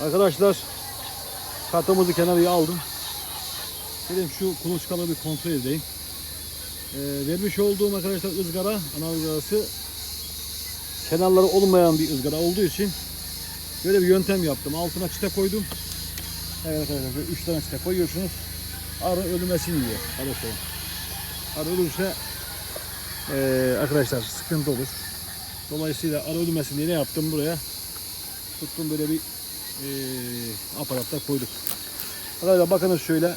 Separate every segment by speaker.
Speaker 1: Arkadaşlar kartımızı kenarıya aldım. Dedim şu kuluçkalı bir kontrol edeyim. Ee, vermiş olduğum arkadaşlar ızgara, ana ızgarası kenarları olmayan bir ızgara olduğu için böyle bir yöntem yaptım. Altına çıta koydum. Evet arkadaşlar şöyle 3 tane çıta koyuyorsunuz. Arı ölmesin diye. Arkadaşlar. Arı ölürse ee, arkadaşlar sıkıntı olur. Dolayısıyla arı ölmesin diye ne yaptım buraya? Tuttum böyle bir ee, aparatta koyduk. Arkadaşlar bakınız şöyle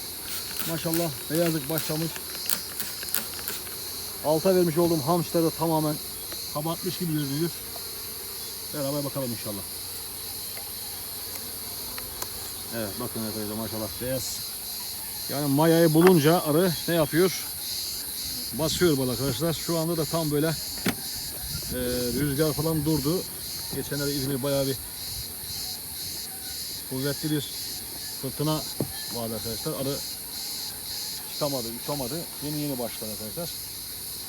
Speaker 1: maşallah beyazlık başlamış. Alta vermiş olduğum hamçları tamamen kabartmış gibi görünüyor. Beraber bakalım inşallah. Evet bakın arkadaşlar maşallah beyaz. Yani mayayı bulunca arı ne yapıyor? Basıyor böyle arkadaşlar. Şu anda da tam böyle e, rüzgar falan durdu. Geçenlerde İzmir bayağı bir kuvvetli bir fırtına vardı arkadaşlar. Arı çıkamadı, uçamadı. Yeni yeni başladı arkadaşlar.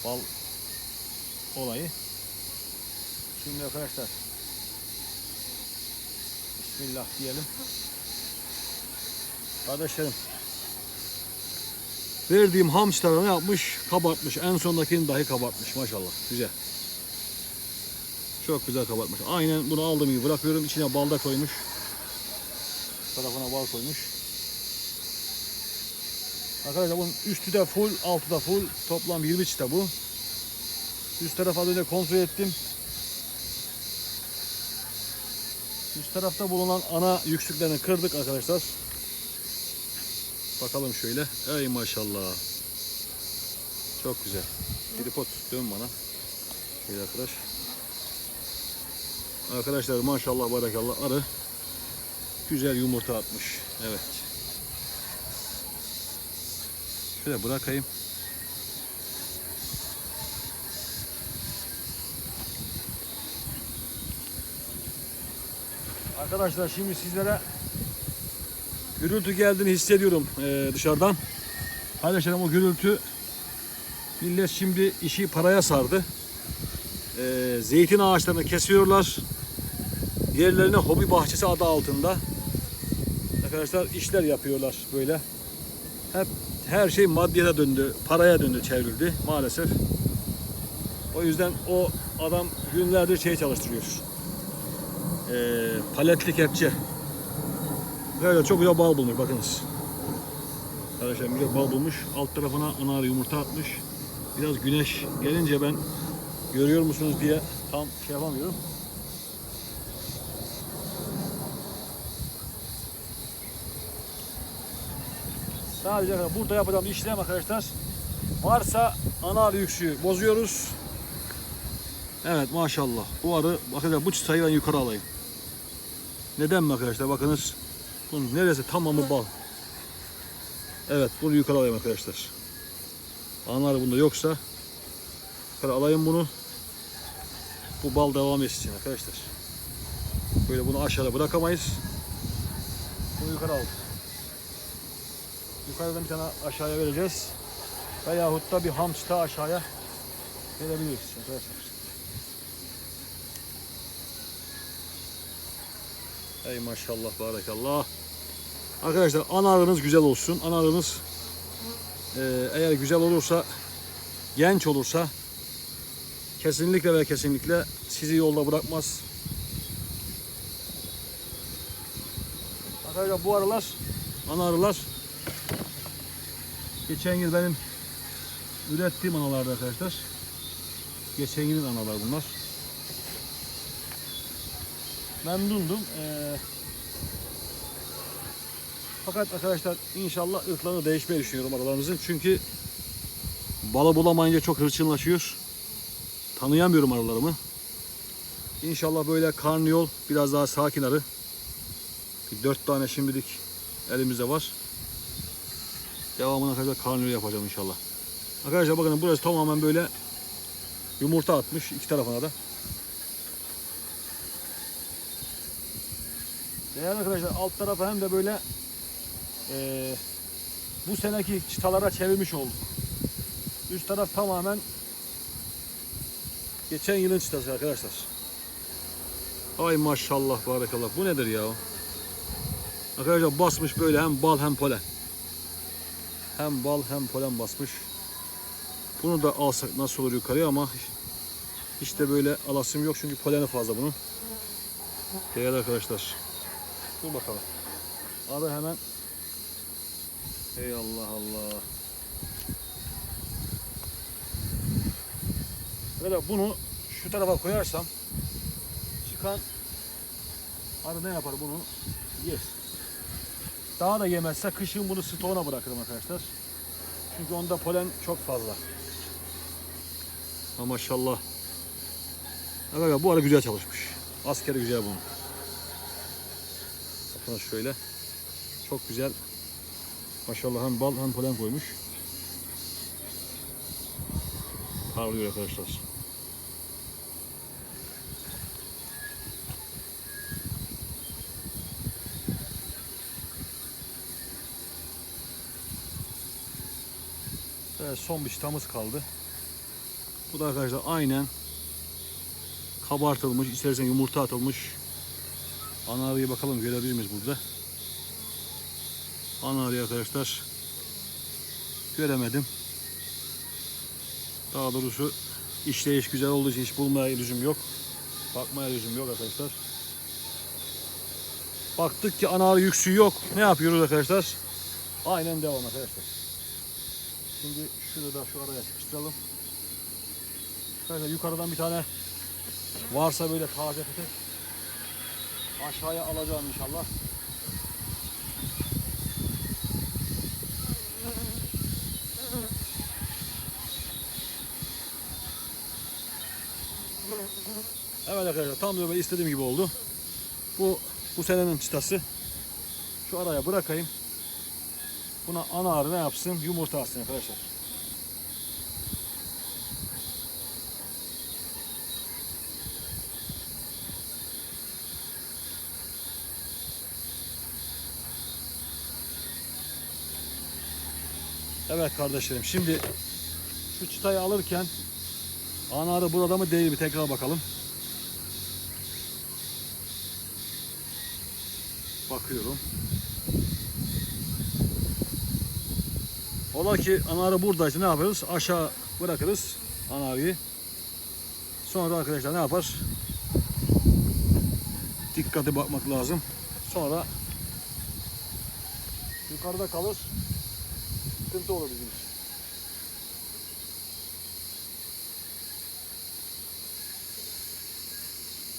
Speaker 1: Bal olayı. Şimdi arkadaşlar Bismillah diyelim. Kardeşlerim verdiğim hamçları ne yapmış? Kabartmış. En sondakini dahi kabartmış maşallah. Güzel. Çok güzel kabartmış. Aynen bunu aldığım gibi bırakıyorum. İçine balda koymuş. Tarafına bal koymuş. Arkadaşlar bunun üstü de full, altı da full. Toplam 20 çıta bu. Üst tarafı az önce kontrol ettim. Üst tarafta bulunan ana yüksüklerini kırdık arkadaşlar. Bakalım şöyle. Ey maşallah. Çok güzel. Tripod dön bana. Bir arkadaş. Arkadaşlar maşallah barakallah arı güzel yumurta atmış. Evet. Şöyle bırakayım. Arkadaşlar şimdi sizlere gürültü geldiğini hissediyorum eee, dışarıdan. Kardeşlerim o gürültü millet şimdi işi paraya sardı. Eee, zeytin ağaçlarını kesiyorlar. Diğerlerine hobi bahçesi adı altında. Arkadaşlar işler yapıyorlar böyle. Hep her şey maddiyete döndü, paraya döndü, çevrildi maalesef. O yüzden o adam günlerdir şey çalıştırıyor. Ee, paletli kepçe. Böyle çok güzel bal bulmuş bakınız. Arkadaşlar güzel bal bulmuş. Alt tarafına anar yumurta atmış. Biraz güneş gelince ben görüyor musunuz diye tam şey yapamıyorum. Sadece burada yapacağım işlem arkadaşlar. Varsa anar yüksüğü bozuyoruz. Evet maşallah. Bu arı bakın bu çıtayı ben yukarı alayım. Neden mi arkadaşlar? Bakınız. Bunun neresi tamamı bal. Evet bunu yukarı alayım arkadaşlar. Anar bunda yoksa yukarı alayım bunu. Bu bal devam etsin arkadaşlar. Böyle bunu aşağıda bırakamayız. Bunu yukarı al. Yukarıdan bir tane aşağıya vereceğiz. Veyahut da bir hamçta aşağıya verebiliriz arkadaşlar. Ey maşallah barakallah. Arkadaşlar anarınız güzel olsun. Anarınız e, eğer güzel olursa, genç olursa kesinlikle ve kesinlikle sizi yolda bırakmaz. Arkadaşlar bu aralar ana arılar geçen yıl benim ürettiğim analardı arkadaşlar. Geçen yılın analar bunlar. Memnundum. Ee, fakat arkadaşlar inşallah ırklarını değişmeyi düşünüyorum aralarımızın. Çünkü balı bulamayınca çok hırçınlaşıyor. Tanıyamıyorum aralarımı. İnşallah böyle karnıyol biraz daha sakin arı. Dört tane şimdilik elimizde var. Devamına kadar karnıyol yapacağım inşallah. Arkadaşlar bakın burası tamamen böyle yumurta atmış iki tarafına da. Değerli arkadaşlar alt tarafı hem de böyle eee, bu seneki çıtalara çevirmiş olduk. Üst taraf tamamen geçen yılın çıtası arkadaşlar. Ay maşallah barakallah. Bu nedir ya? Arkadaşlar basmış böyle hem bal hem polen. Hem bal hem polen basmış. Bunu da alsak nasıl olur yukarıya ama hiç de böyle alasım yok çünkü poleni fazla bunun. Değerli arkadaşlar. Dur bakalım. Abi hemen. Ey Allah Allah. Böyle bunu şu tarafa koyarsam çıkan arı ne yapar bunu? Yer. Daha da yemezse kışın bunu stoğuna bırakırım arkadaşlar. Çünkü onda polen çok fazla. Ha maşallah. Evet bu arı güzel çalışmış. Askeri güzel bunun. Bakın şöyle. Çok güzel. Maşallah hem bal hem polen koymuş. Parlıyor arkadaşlar. Evet, son bir çıtamız kaldı. Bu da arkadaşlar aynen kabartılmış, istersen yumurta atılmış. Ana bakalım görebilir miyiz burada? Ana arkadaşlar göremedim. Daha doğrusu işleyiş güzel olduğu için hiç bulmaya lüzum yok. Bakmaya lüzum yok arkadaşlar. Baktık ki ana arı yüksü yok. Ne yapıyoruz arkadaşlar? Aynen devam arkadaşlar. Şimdi şunu da şu araya sıkıştıralım. Şöyle yukarıdan bir tane varsa böyle taze petek aşağıya alacağım inşallah. Evet arkadaşlar tam böyle istediğim gibi oldu. Bu bu senenin çıtası. Şu araya bırakayım. Buna ana ne yapsın? Yumurta atsın arkadaşlar. Evet kardeşlerim şimdi şu çıtayı alırken ana burada mı değil mi tekrar bakalım. Bakıyorum. Ola ki ana arı buradaysa ne yaparız? Aşağı bırakırız ana arıyı. Sonra arkadaşlar ne yapar? Dikkate bakmak lazım. Sonra yukarıda kalır. Sıkıntı olur bizim için.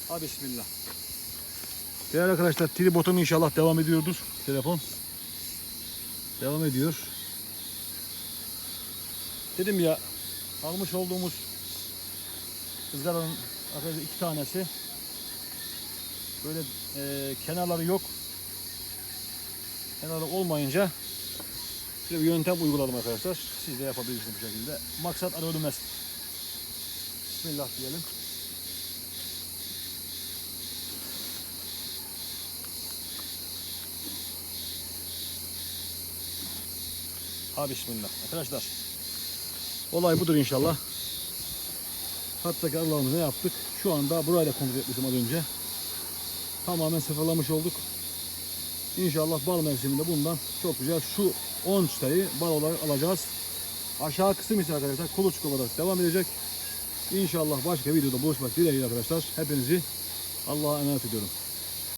Speaker 1: Ha bismillah. Değerli arkadaşlar tribotum inşallah devam ediyordur. Telefon. Devam ediyor. Dedim ya almış olduğumuz ızgaranın arkadaşlar iki tanesi böyle e, kenarları yok. Kenarı olmayınca şöyle bir yöntem uyguladım arkadaşlar. Siz de yapabilirsiniz bu şekilde. Maksat arı ölmez. Bismillah diyelim. Ha bismillah. Arkadaşlar olay budur inşallah. Hatta ki Allah'ımız ne yaptık? Şu anda burayla kontrol etmiştim az önce. Tamamen sıfırlamış olduk. İnşallah bal mevsiminde bundan çok güzel şu 10 çıtayı bal olarak alacağız. Aşağı kısım ise arkadaşlar kuluçka olarak devam edecek. İnşallah başka videoda buluşmak dileğiyle arkadaşlar. Hepinizi Allah'a emanet ediyorum.